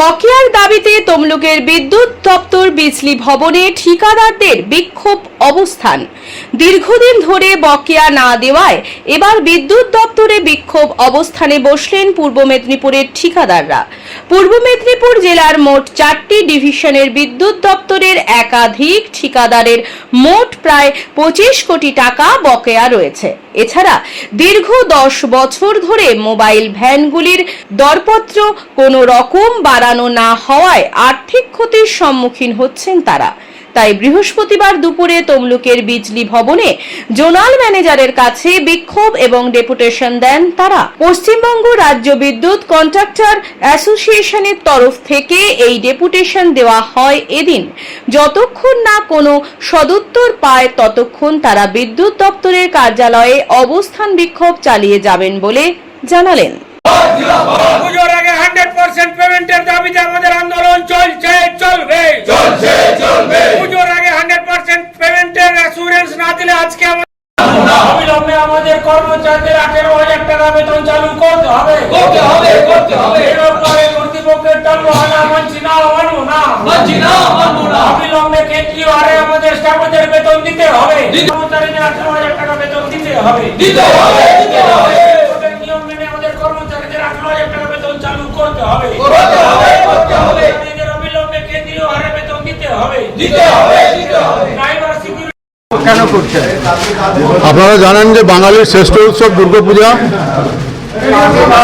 বকেয়ার দাবিতে তমলুকের বিদ্যুৎ দপ্তর বিজলি ভবনে ঠিকাদারদের বিক্ষোভ অবস্থান। দীর্ঘদিন ধরে বকেয়া না দেওয়ায় এবার বিদ্যুৎ দপ্তরে বিক্ষোভ অবস্থানে বসলেন পূর্ব মেদিনীপুরের ঠিকাদাররা। পূর্ব মেদিনীপুর জেলার মোট চারটি ডিভিশনের বিদ্যুৎ দপ্তরের একাধিক ঠিকাদারের মোট প্রায় পঁচিশ কোটি টাকা বকেয়া রয়েছে। এছাড়া দীর্ঘ দশ বছর ধরে মোবাইল ভ্যানগুলির দরপত্র কোনো রকম বাড়ানো না হওয়ায় আর্থিক ক্ষতির সম্মুখীন হচ্ছেন তারা। তাই বৃহস্পতিবার দুপুরে তমলুকের বিজলি ভবনে জোনাল ম্যানেজারের কাছে বিক্ষোভ এবং ডেপুটেশন দেন তারা। পশ্চিমবঙ্গ রাজ্য বিদ্যুৎ কন্ট্রাক্টর অ্যাসোসিয়েশনের তরফ থেকে এই ডেপুটেশন দেওয়া হয় এদিন। যতক্ষণ না কোনো সদুত্তর পায়, ততক্ষণ তারা বিদ্যুৎ দপ্তরের কার্যালয়ে অবস্থান বিক্ষোভ চালিয়ে যাবেন বলে জানালেন। পার্সেন্ট পেমেন্টের দাবিতে আমাদের আন্দোলন চলছে চলবে। চলছে চলবে। পুজোর আগে হান্ড্রেড পার্সেন্ট পেমেন্টের অ্যাসুরেন্স না দিলে আজকে অবিলম্বে আমাদের কর্মচারীদের আঠেরো হাজার টাকা বেতন চালু করতে হবে। করতে হবে করতে হবে। এরপরে কর্তৃপক্ষের টালবাহানা মানছি না মানব না। মানছি না মানবো না। অবিলম্বে কেন্দ্রীয় হারে আমাদের স্টাফদের বেতন দিতে হবে। কর্মচারীদের আঠেরো হাজার টাকা বেতন দিতে হবে। দিতে হবে দিতে হবে। নিয়ম মেনে আমাদের কর্মচারীদের আঠেরো হাজার টাকা বেতন চালু করতে হবে। আপনারা জানেন যে বাঙালির শ্রেষ্ঠ উৎসব দুর্গাপূজা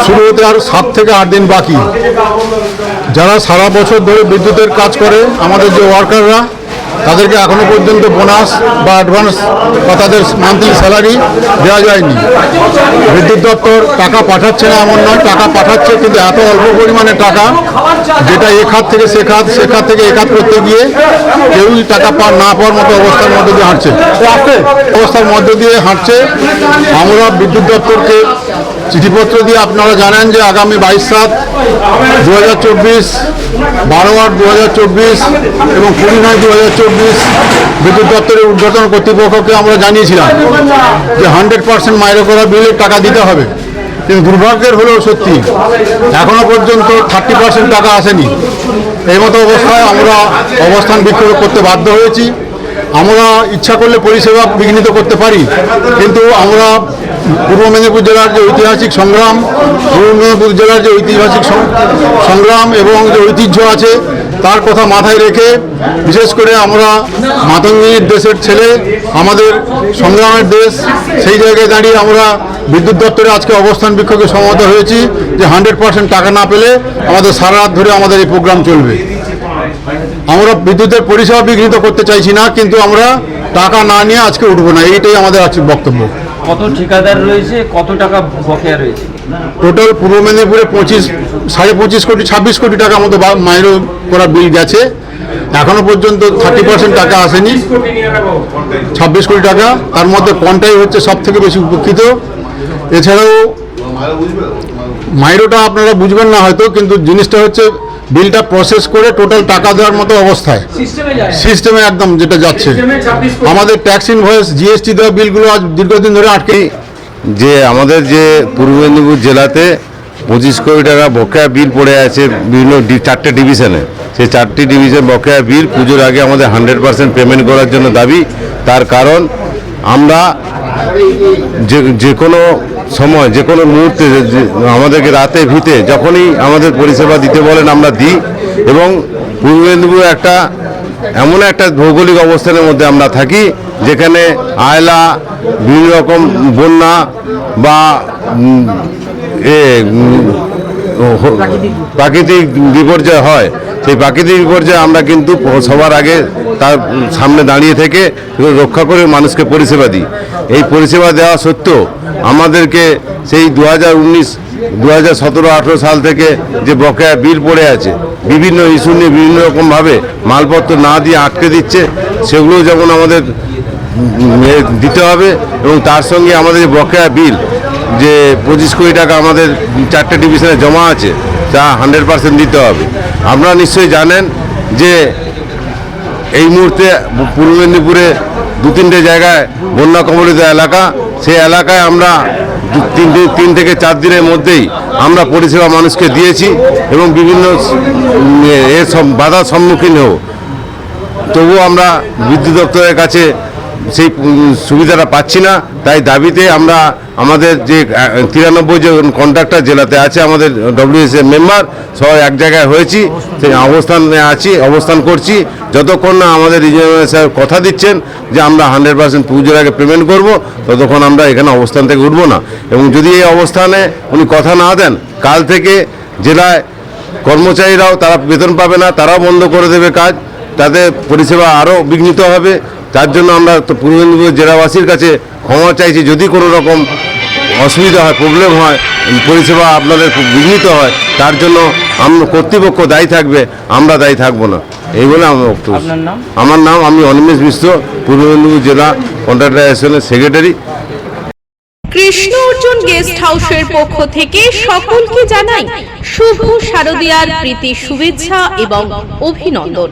শুরু হতে আর সাত থেকে আট দিন বাকি। যারা সারা বছর ধরে বিদ্যুতের কাজ করে, আমাদের যে ওয়ার্কাররা তাদেরকে এখনও পর্যন্ত বোনাস বা অ্যাডভান্স বা তাদের মান্থলি স্যালারি দেওয়া যায়নি। বিদ্যুৎ দপ্তর টাকা পাঠাচ্ছে না এমন নয়, টাকা পাঠাচ্ছে কিন্তু এত অল্প পরিমাণে টাকা যেটা এ খাত থেকে সে খাত সে খাত থেকে এ খাত করতে গিয়ে কেউই টাকা পা না পাওয়ার মতো অবস্থার মধ্যে দিয়ে হাঁটছে। অবস্থার মধ্যে দিয়ে হাঁটছে। আমরা বিদ্যুৎ দপ্তরকে চিঠিপত্র দিয়ে আপনারা জানেন যে আগামী বাইশ সাত দু হাজার চব্বিশ বারো আট দু এবং কুড়ি নয় দু বিদ্যুৎ দপ্তরের উদ্বোধন কর্তৃপক্ষকে আমরা জানিয়েছিলাম যে হান্ড্রেড পার্সেন্ট মাইরে করা বিলের টাকা দিতে হবে। কিন্তু দুর্ভাগ্যের হলেও সত্যি, এখনও পর্যন্ত থার্টি পার্সেন্ট টাকা আসেনি। এই মতো অবস্থায় আমরা অবস্থান বিক্ষোভ করতে বাধ্য হয়েছি। আমরা ইচ্ছা করলে পরিষেবা বিঘ্নিত করতে পারি, কিন্তু আমরা পূর্ব মেদিনীপুর জেলার যে ঐতিহাসিক সংগ্রাম, পূর্ব মেদিনীপুর জেলার যে ঐতিহাসিক সংগ্রাম এবং যে ঐতিহ্য আছে, তার কথা মাথায় রেখে বিশেষ করে আমরা মাতঙ্গিনীর দেশের ছেলে, আমাদের সংগ্রামের দেশ, সেই জায়গায় দাঁড়িয়ে আমরা বিদ্যুৎ দপ্তরে আজকে অবস্থান বিক্ষোভে সমত হয়েছি যে হান্ড্রেড পার্সেন্ট টাকা না পেলে আমাদের সারা রাত ধরে আমাদের এই প্রোগ্রাম চলবে। আমরা বিদ্যুতের পরিষেবা বিঘ্নিত করতে চাইছি না, কিন্তু আমরা টাকা না নিয়ে আজকে উঠবো না, এইটাই আমাদের আজকে বক্তব্য। কত ঠিকাদার রয়েছে, কত টাকা বকেয়া রয়েছে? টোটাল পূর্ব মেদিনীপুরে পঁচিশ, সাড়ে পঁচিশ কোটি, ছাব্বিশ কোটি টাকা মতো মাইরো করা বিল গেছে। এখনও পর্যন্ত থার্টি পার্সেন্ট টাকা আসেনি। ছাব্বিশ কোটি টাকা, তার মধ্যে কোনটাই হচ্ছে সব থেকে বেশি উপকৃত। এছাড়াও মাইরোটা আপনারা বুঝবেন না হয়তো কিন্তু জিনিসটা হচ্ছে বিলটা প্রসেস করে টোটাল টাকা দেওয়ার মতো অবস্থায়। সিস্টেমে একদম যেটা যাচ্ছে। আমাদের ট্যাক্স ইনভয়েস জিএসটি দেওয়া বিলগুলো আজ দীর্ঘদিন ধরে আটকে যে আমাদের যে পূর্ব মেদিনীপুর জেলাতে পঁচিশ কোটি টাকা বকেয়া বিল পড়ে আছে বিভিন্ন ডি- চারটে ডিভিশনে। সেই চারটি ডিভিশন বকেয়া বিল পুজোর আগে আমাদের হান্ড্রেড পার্সেন্ট পেমেন্ট করার জন্য দাবি। তার কারণ আমরা যে যে কোনো সময়, যে কোনো মুহূর্তে আমাদেরকে রাতে ভিতে যখনই আমাদের পরিষেবা দিতে বলেন আমরা দিই এবং পূর্ব মেদিনীপুর একটা এমন একটা ভৌগোলিক অবস্থানের মধ্যে আমরা থাকি, যেখানে আয়লা, বিভিন্ন রকম বন্যা বা এ প্রাকৃতিক বিপর্যয়। হয়। সেই প্রাকৃতিক বিপর্যয় আমরা কিন্তু সবার আগে তার সামনে দাঁড়িয়ে থেকে রক্ষা করে মানুষকে পরিষেবা দিই। এই পরিষেবা দেওয়া সত্ত্বেও আমাদেরকে সেই দু হাজার উনিশ দু হাজার সতেরো আঠেরো সাল থেকে যে বকেয়া বিল পড়ে আছে বিভিন্ন ইস্যু নিয়ে বিভিন্ন রকমভাবে মালপত্র না দিয়ে আটকে দিচ্ছে সেগুলো যেমন আমাদের দিতে হবে এবং তার সঙ্গে আমাদের যে বকেয়া বিল, যে পঁচিশ কোটি টাকা আমাদের চারটে ডিভিশনে জমা আছে, তা হান্ড্রেড পার্সেন্ট দিতে হবে। আপনারা নিশ্চয়ই জানেন যে এই মুহূর্তে পূর্ব মেদিনীপুরে দু তিনটে জায়গায় বন্যা কবলিত এলাকা, সেই এলাকায় আমরা তিন তিন থেকে চার দিনের মধ্যেই আমরা পরিষেবা মানুষকে দিয়েছি এবং বিভিন্ন এর বাধার সম্মুখীন হয়েও তবুও আমরা বিদ্যুৎ দপ্তরের কাছে সেই সুবিধাটা পাচ্ছি না। তাই দাবিতে আমরা আমাদের যে তিরানব্বই জন কন্ট্রাক্টর জেলাতে আছে, আমাদের ডব্লিউএস এর মেম্বার সবাই এক জায়গায় হয়েছি। সেই অবস্থানে আছি, অবস্থান করছি। যতক্ষণ না আমাদের রিজনাল স্যার কথা দিচ্ছেন যে আমরা হান্ড্রেড পার্সেন্ট পুজোর আগে পেমেন্ট করব, ততক্ষণ আমরা এখানে অবস্থান থেকে উঠবো না। এবং যদি এই অবস্থানে উনি কথা না দেন, কাল থেকে জেলায় কর্মচারীরাও তারা বেতন পাবে না, তারাও বন্ধ করে দেবে কাজ, তাদের পরিষেবা আরও বিঘ্নিত হবে। তার জন্য আমরা তো পূর্ব মেদিনীপুর জেলাবাসীর কাছে ক্ষমা চাইছি। যদি কোনো রকম অসুবিধা হয় প্রবলেম হয় পরিষেবা আপনাদের খুব বিঘ্নিত হয় তার জন্য আমরা কর্তৃপক্ষ দায়ী থাকবে আমরা দায়ী থাকব না। এই বলে আমরা বক্তব্য। আমার নাম আমি অনিমেষ মিশ্র পূর্ব মেদিনীপুর জেলা কন্ট্রাক্টর অ্যাসোসিয়েশনের সেক্রেটারি কৃষ্ণ অর্জুন গেস্ট হাউসের পক্ষ থেকে সকলকে জানাই শুভ শারদীয়ার প্রীতি শুভেচ্ছা এবং অভিনন্দন।